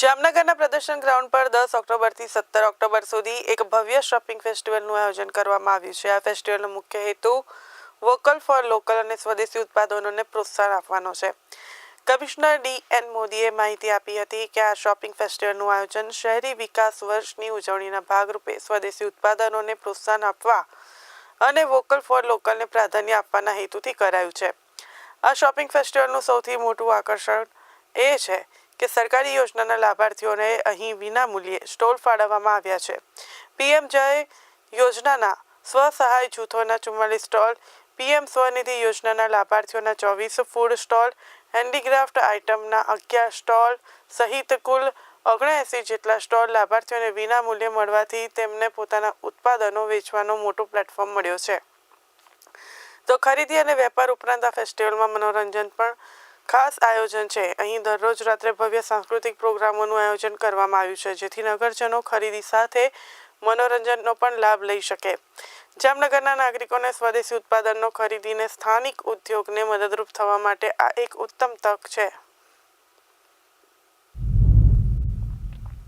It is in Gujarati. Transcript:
જામનગરના પ્રદર્શન ગ્રાઉન્ડ પર દસ ઓક્ટોબરથી સત્તર ઓક્ટોબર સુધી એક ભવ્ય શોપિંગ ફેસ્ટિવલનું આયોજન કરવામાં આવ્યું છે. આ ફેસ્ટિવલનો મુખ્ય હેતુ વોકલ ફોર લોકલ અને સ્વદેશી ઉત્પાદનોને પ્રોત્સાહન આપવાનો છે. કમિશનર ડી એન મોદીએ માહિતી આપી હતી કે આ શોપિંગ ફેસ્ટિવલનું આયોજન શહેરી વિકાસ વર્ષની ઉજવણીના ભાગરૂપે સ્વદેશી ઉત્પાદનોને પ્રોત્સાહન આપવા અને વોકલ ફોર લોકલને પ્રાધાન્ય આપવાના હેતુથી કરાયું છે. આ શોપિંગ ફેસ્ટિવલનું સૌથી મોટું આકર્ષણ એ છે કે સરકારી યોજનાના લાભાર્થીઓને અહીં વિના મૂલ્યે સ્ટોલ ફાળવવામાં આવ્યા છે. પીએમ જય યોજનાના સ્વસહાય જૂથોના ચુમ્માલીસ સ્ટોલ, પીએમ સ્વનિધિ યોજનાના લાભાર્થીઓના ચોવીસ ફૂડ સ્ટોલ, હેન્ડીક્રાફ્ટ આઇટમના અગિયાર સ્ટોલ સહિત કુલ ઓગણએંસી જેટલા સ્ટોલ લાભાર્થીઓને વિના મૂલ્યે મળવાથી તેમને પોતાના ઉત્પાદનો વેચવાનો મોટો પ્લેટફોર્મ મળ્યો છે. તો ખરીદી અને વેપાર ઉપરાંત આ ફેસ્ટિવલમાં મનોરંજન પણ ખાસ આયોજન છે. અહીં દરરોજ રાત્રે ભવ્ય સાંસ્કૃતિક પ્રોગ્રામોનું આયોજન કરવામાં આવ્યું છે, જેથી નગરજનો ખરીદી સાથે મનોરંજનનો પણ લાભ લઈ શકે. જામનગરના નાગરિકોને સ્વદેશી ઉત્પાદનનો ખરીદીને સ્થાનિક ઉદ્યોગને મદદરૂપ થવા માટે આ એક ઉત્તમ તક છે.